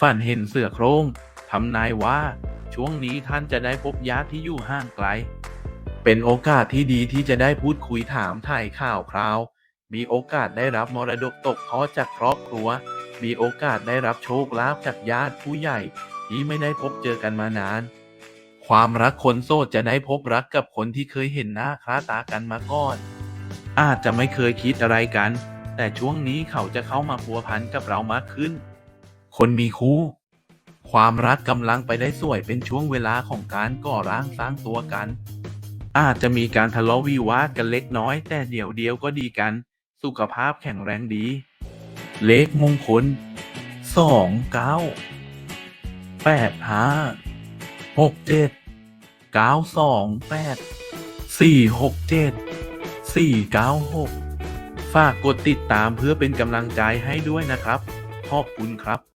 ฝันเห็นเสือโครงทำนายว่า ช่วงนี้ท่านจะได้พบญาติที่อยู่ห่างไกล เป็นโอกาสที่ดีที่จะได้พูดคุยถามถ่ายข่าวคราว มีโอกาสได้รับมรดกตกทอดจากครอบครัว มีโอกาสได้รับโชคลาภจากญาติผู้ใหญ่ที่ไม่ได้พบเจอกันมานาน ความรักคนโสดจะได้พบรักกับคนที่เคยเห็นหน้าคล้าตากันมาก่อน อาจจะไม่เคยคิดอะไรกัน แต่ช่วงนี้เขาจะเข้ามาพัวพันกับเรามากขึ้น คนมีคู่ ความรักกำลังไปได้สวยเป็นช่วงเวลาของการก่อร่างสร้างตัวกัน อาจจะมีการทะเลาะวิวาทกันเล็กน้อย แต่เดี๋ยวเดียวก็ดีกัน สุขภาพแข็งแรงดี เลขมงคลสองเก้าแปดห้าหกเจ็ดเก้าสองแปดสี่หกเจ็ดสี่เก้าหกฝากกดติดตามเพื่อเป็นกำลังใจให้ด้วยนะครับ ขอบคุณครับ